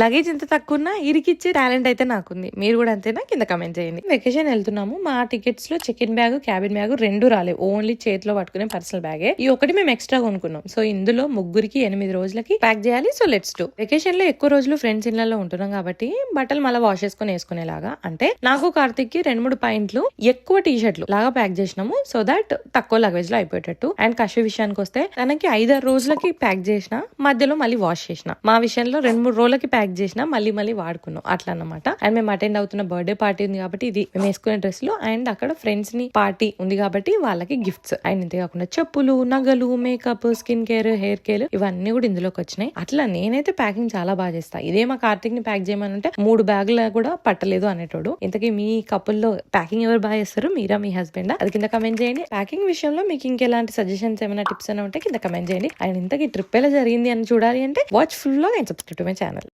Luggage ఎంత తక్కువ ఉన్నా ఇరికిచ్చే టాలెంట్ అయితే నాకుంది. మీరు కూడా అంతేనా? కింద కమెంట్ చేయండి. వెకేషన్ వెళ్తున్నాము. మా టికెట్స్లో check in bag cabin bag రెండు రాలేవు. ఓన్లీ చేతిలో పట్టుకునే పర్సనల్ బ్యాగే ఈ ఒకటి మేము ఎక్స్ట్రా కొనుక్కున్నాం. సో ఇందులో ముగ్గురికి ఎనిమిది రోజులకి ప్యాక్ చేయాలి. సో లెట్స్ టు వెకేషన్లో ఎక్కువ రోజులు ఫ్రెండ్స్ ఇళ్ళలో ఉంటున్నాం కాబట్టి బట్టలు మళ్ళీ వాష్ చేసుకుని వేసుకునేలాగా. అంటే నాకు కార్తిక్కి రెండు మూడు పాయింట్లు ఎక్కువ టీ షర్ట్లు లాగా ప్యాక్ చేసినాము. సో దట్ తక్కువ లగేజ్లో అయిపోయేటట్టు. అండ్ కషు విషయానికి వస్తే తనకి ఐదారు రోజులకి ప్యాక్ చేసిన మధ్యలో మళ్ళీ వాష్ చేసిన. మా విషయంలో రెండు మూడు రోజులకి ప్యాక్ ప్యాక్ చేసిన మళ్ళీ మళ్ళీ వాడుకున్నాం. అట్లా అన్నమాట. అండ్ మేము అటెండ్ అవుతున్న బర్త్డే పార్టీ ఉంది కాబట్టి ఇది మేము వేసుకునే డ్రెస్సులు అండ్ అక్కడ ఫ్రెండ్స్ని పార్టీ ఉంది కాబట్టి వాళ్ళకి గిఫ్ట్స్ అండ్ ఇంతే కాకుండా చెప్పులు నగలు makeup skin care hair care ఇవన్నీ కూడా ఇందులోకి వచ్చినాయి. అట్లా నేనైతే ప్యాకింగ్ చాలా బాగా చేస్తా. ఇదే మా కార్తిక్ని ప్యాక్ చేయమని అంటే మూడు బ్యాగులు కూడా పట్టలేదు అనేటోడు. ఇంతకీ మీ కపుల్లో ప్యాకింగ్ ఎవరు బాగా చేస్తారు? మీరా మీ హస్బెండ్ అది కింద కమెంట్ చేయండి. ప్యాకింగ్ విషయంలో మీకు ఇంకెలాంటి సజెషన్స్ ఏమైనా టిప్స్ అయినా ఉంటే కింద కమెంట్ చేయండి. అండ్ ఇంతకీ ట్రిప్ ఎలా జరిగింది అని చూడాలి అంటే వాచ్ ఫుల్లో నేను సబ్స్క్రైబ్ టు మై ఛానల్